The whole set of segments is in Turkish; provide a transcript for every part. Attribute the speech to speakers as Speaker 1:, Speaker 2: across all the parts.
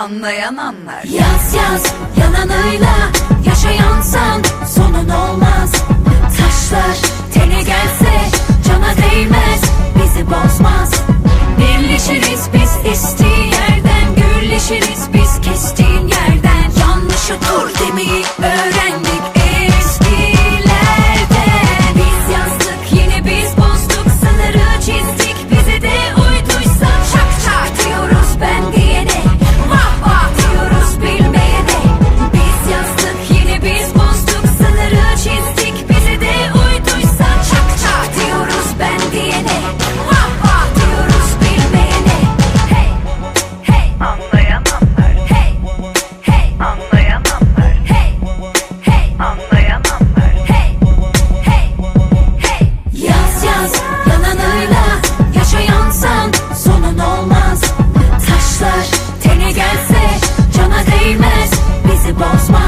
Speaker 1: anlayan anlar.
Speaker 2: Yaz yaz yalanıyla yaşayansan sonun olmaz. Taşlar tene gelse cana değmez bizi bozmaz. Birleşiriz biz isteyen yerden gürleşiriz biz kestiğin yerden. Yanlışı dur demeyi öğren. boss,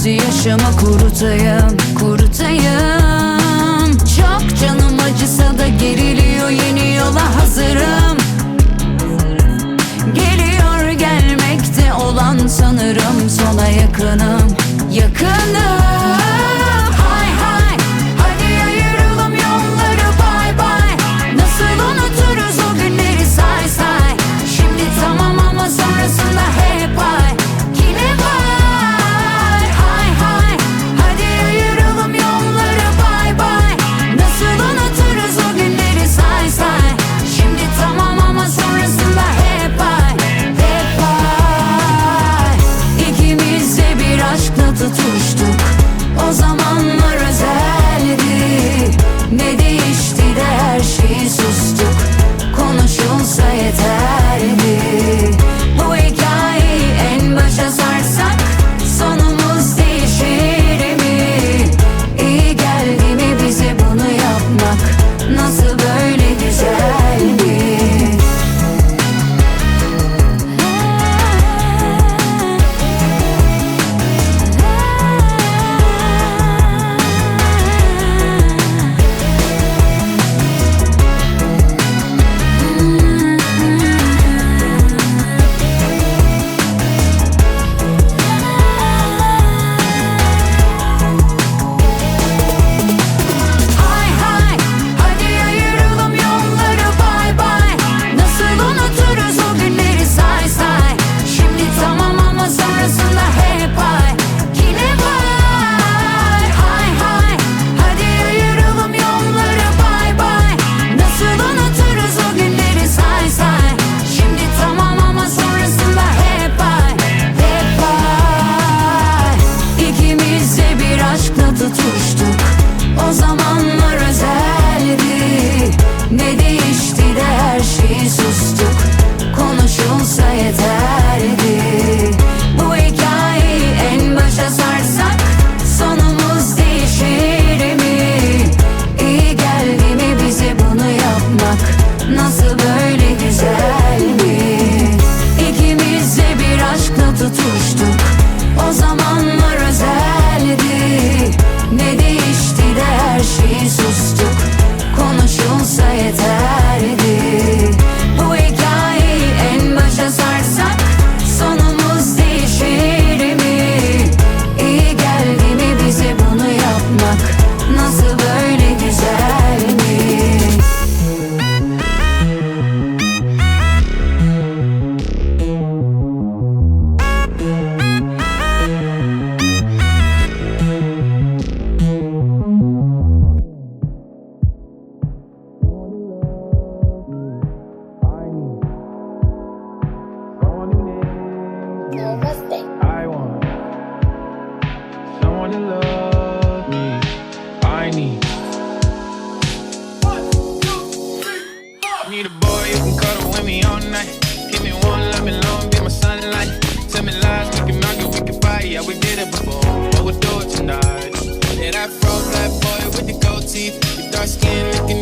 Speaker 2: Bizi
Speaker 3: yaşama kurutayım, kurutayım. Çok canım acısa da geriliyor yeni yola hazırım. Geliyor gelmekte olan sanırım sona yakınım
Speaker 2: Yakın Need a boy can cuddle with me all night. Give me one, let me be my sunlight. Tell me lies, we can argue, we can fight. Yeah, we did it before, but we'll do it tonight. That boy with the gold teeth, your dark skin looking